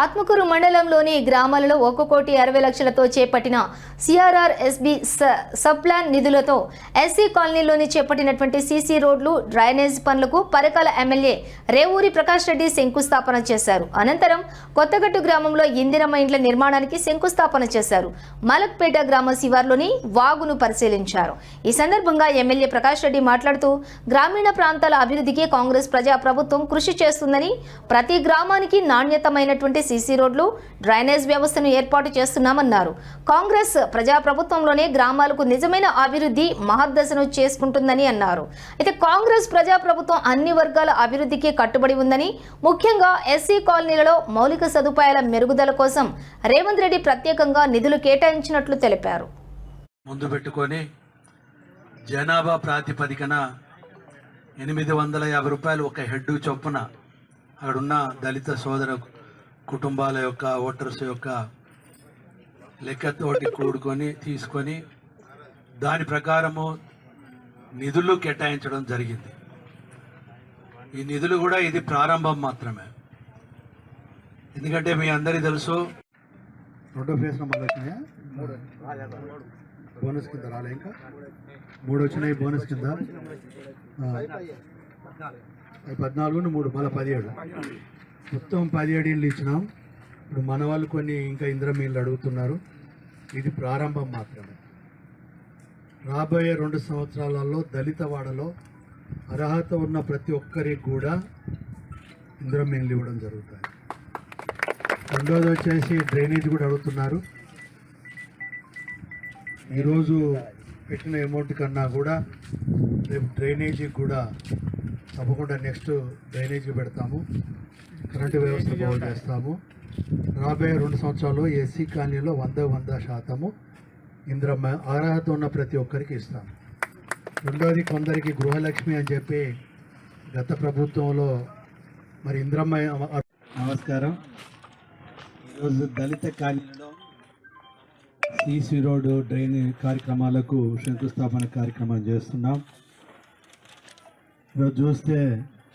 ఆత్మకూరు మండలంలోని గ్రామాలలో ఒక కోటి అరవై లక్షలతో చేపట్టిన సిఆర్ఆర్ ఎస్బి సబ్ప్లాన్ నిధులతో ఎస్సీ కాలనీలోని చేపట్టినటువంటి సీసీ రోడ్లు డ్రైనేజ్ పనులకు పరకాల ఎమ్మెల్యే రేవూరి ప్రకాష్ రెడ్డి శంకుస్థాపన చేశారు. అనంతరం కొత్తగట్టు గ్రామంలో ఇందిరమ్మ ఇండ్ల నిర్మాణానికి శంకుస్థాపన చేశారు. మలక్పేట గ్రామ శివార్లోని వాగును పరిశీలించారు. ఈ సందర్భంగా ఎమ్మెల్యే ప్రకాష్ రెడ్డి మాట్లాడుతూ గ్రామీణ ప్రాంతాల అభివృద్ధికి కాంగ్రెస్ ప్రజా ప్రభుత్వం కృషి చేస్తుందని ప్రతి గ్రామానికి నాణ్యతమైనటువంటి సీసీ రోడ్లు డ్రైనేజ్ వ్యవస్థను ఏర్పాటు చేస్తున్నామన్నారు. కాంగ్రెస్ ప్రజా ప్రభుత్వంలోనే గ్రామాలకు నిజమైన అభివృద్ధి మహద్దశను చేసుకుంటుందని అన్నారు. అయితే కాంగ్రెస్ ప్రజా ప్రభుత్వం అన్ని వర్గాల అభివృద్ధికి కట్టుబడి ఉందని ముఖ్యంగా ఎస్సీ కాలనీలలో మౌలిక సదుపాయాల మెరుగుదల కోసం రేవంత్ రెడ్డి ప్రత్యేకంగా నిధులు కేటాయించినట్లు తెలిపారు. ముందు పెట్టుకొని జనాభా ప్రాతిపదికన ఎనిమిది వందల యాభై రూపాయలు ఒక హెడ్ చొప్పున అక్కడున్న దళిత సోదర కుటుంబాల యొక్క ఓటర్స్ యొక్క లెక్కతోటి కూడుకొని తీసుకొని దాని ప్రకారము నిధులు కేటాయించడం జరిగింది. ఈ నిధులు కూడా ఇది ప్రారంభం మాత్రమే. ఎందుకంటే మీ అందరికీ తెలుసు రెండో ఫేజ్ నెంబర్ వచ్చినాయా? బోనస్ కింద రాలే ఇంకా? మూడు వచ్చినాయి బోనస్ కింద. పద్నాలుగు. మూడు మళ్ళీ పదిహేడు. మొత్తం పదిహేడు ఇళ్ళు ఇచ్చినాం. ఇప్పుడు మన వాళ్ళు కొన్ని ఇంకా ఇంద్రమీళ్ళు అడుగుతున్నారు. ఇది ప్రారంభం మాత్రమే. రాబోయే రెండు సంవత్సరాలలో దళితవాడలో అర్హత ఉన్న ప్రతి ఒక్కరికి కూడా ఇంద్రం ఇవ్వడం జరుగుతుంది. రెండోది వచ్చేసి డ్రైనేజ్ కూడా అడుగుతున్నారు. ఈరోజు పెట్టిన అమౌంట్ కన్నా కూడా రేపు డ్రైనేజీకి కూడా తప్పకుండా నెక్స్ట్ డ్రైనేజీ పెడతాము. కరెంటు వ్యవస్థ బాగు చేస్తాము. రాబోయే రెండు సంవత్సరాలు ఎస్సీ కాలనీలో వంద వంద శాతము ఇంద్రమ్మ అర్హత ఉన్న ప్రతి ఒక్కరికి ఇస్తాము. రెండోది కొందరికి గృహలక్ష్మి అని చెప్పి గత ప్రభుత్వంలో మరి ఇంద్రమ్మ నమస్కారం. ఈరోజు దళిత కాలనీలో సీసీ రోడ్డు డ్రైన్ కార్యక్రమాలకు శంకుస్థాపన కార్యక్రమం చేస్తున్నాం. ఈరోజు చూస్తే